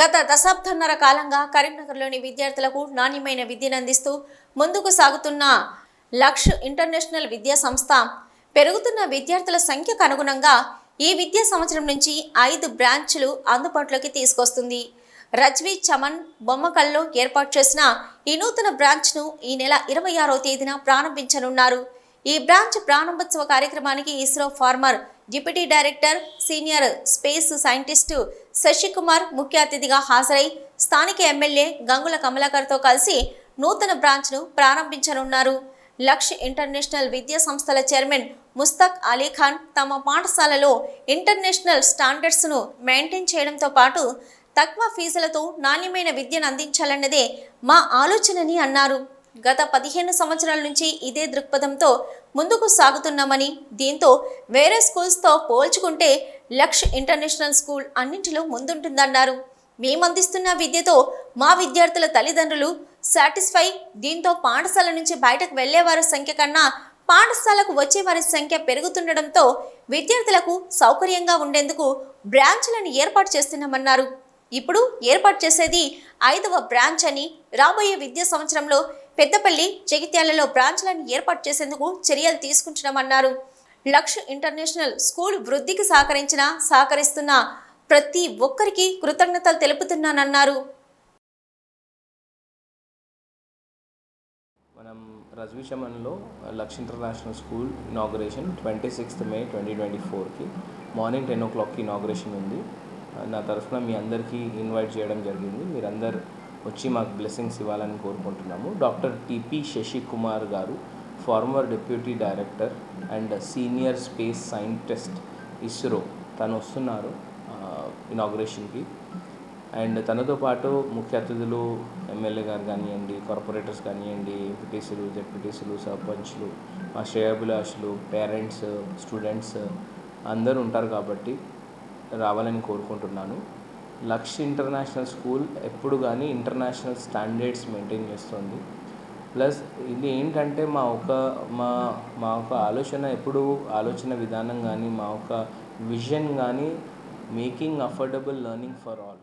గత దశాబ్దన్నర కాలంగా కరీంనగర్లోని విద్యార్థులకు నాణ్యమైన విద్యను అందిస్తూ ముందుకు సాగుతున్న లక్ష్ ఇంటర్నేషనల్ విద్యా సంస్థ పెరుగుతున్న విద్యార్థుల సంఖ్యకు అనుగుణంగా ఈ విద్యా సంవత్సరం నుంచి ఐదు బ్రాంచ్లు అందుబాటులోకి తీసుకొస్తుంది. రజ్వీ చమన్ బొమ్మకల్లో ఏర్పాటు చేసిన ఈ నూతన బ్రాంచ్ను ఈ నెల ఇరవై ఆరో తేదీన ప్రారంభించనున్నారు. ఈ బ్రాంచ్ ప్రారంభోత్సవ కార్యక్రమానికి ISRO former deputy director senior space scientist Shashikumar ముఖ్య అతిథిగా హాజరై స్థానిక ఎమ్మెల్యే గంగుల కమలాకర్తో కలిసి నూతన బ్రాంచ్ను ప్రారంభించనున్నారు. లక్ష్ ఇంటర్నేషనల్ విద్యా సంస్థల చైర్మన్ ముస్తక్ అలీ ఖాన్ తమ పాఠశాలలో ఇంటర్నేషనల్ స్టాండర్డ్స్ను మెయింటైన్ చేయడంతో పాటు తక్కువ ఫీజులతో నాణ్యమైన విద్యను అందించాలన్నదే మా ఆలోచనని అన్నారు. గత పదిహేను సంవత్సరాల నుంచి ఇదే దృక్పథంతో ముందుకు సాగుతున్నామని దీంతో వేరే స్కూల్స్తో పోల్చుకుంటే లక్ష్ ఇంటర్నేషనల్ స్కూల్ అన్నింటిలో ముందుంటుందన్నారు. మేమందిస్తున్న విద్యతో మా విద్యార్థుల తల్లిదండ్రులు సాటిస్ఫై దీంతో పాఠశాల నుంచి బయటకు వెళ్ళేవారి సంఖ్య కన్నా పాఠశాలకు వచ్చే వారి సంఖ్య పెరుగుతుండడంతో విద్యార్థులకు సౌకర్యంగా ఉండేందుకు బ్రాంచ్లను ఏర్పాటు చేస్తున్నామన్నారు. ఇప్పుడు ఏర్పాటు చేసేది ఐదవ బ్రాంచ్ అని రాబోయే విద్యా సంవత్సరంలో పెద్దపల్లి జగిత్యాలలో బ్రాంచ్లను ఏర్పాటు చేసేందుకు చర్యలు తీసుకుంటున్నామన్నారు. లక్ష్ ఇంటర్నేషనల్ స్కూల్ వృద్ధికి సహకరించిన సహకరిస్తున్న ప్రతి ఒక్కరికి కృతజ్ఞతలు తెలుపుతున్నానన్నారు. మనం రజ్విషమన్లో Laksh international school inauguration twenty sixth May twenty twenty ఫోర్కి మార్నింగ్ టెన్ ఓ క్లాక్కి ఇనాగరేషన్ ఉంది. నా తరఫున మీ అందరికీ ఇన్వైట్ చేయడం జరిగింది. మీరందరు వచ్చి మాకు బ్లెస్సింగ్స్ ఇవ్వాలని కోరుకుంటున్నాము. డాక్టర్ టిపి శశి కుమార్ గారు former deputy director and senior space scientist ISRO. తను వస్తున్నారు ఇనాగ్రేషన్కి. అండ్ తనతో పాటు ముఖ్య అతిథులు ఎమ్మెల్యే గారు కానివ్వండి కార్పొరేటర్స్ కానివ్వండి ఎంపీటీసీలు జెడ్పీటీసీలు సర్పంచ్లు మా శ్రేయాభిలాషులు పేరెంట్స్ స్టూడెంట్స్ అందరూ ఉంటారు కాబట్టి రావాలని కోరుకుంటున్నాను. లక్ష్ ఇంటర్నేషనల్ స్కూల్ ఎప్పుడు కానీ ఇంటర్నేషనల్ స్టాండర్డ్స్ మెయింటైన్ చేస్తుంది. ప్లస్ ఇది ఏంటంటే మా ఒక మా మా ఒక ఆలోచన ఎప్పుడు ఆలోచన విధానం కానీ మా ఒక విజన్ కానీ making affordable learning for all.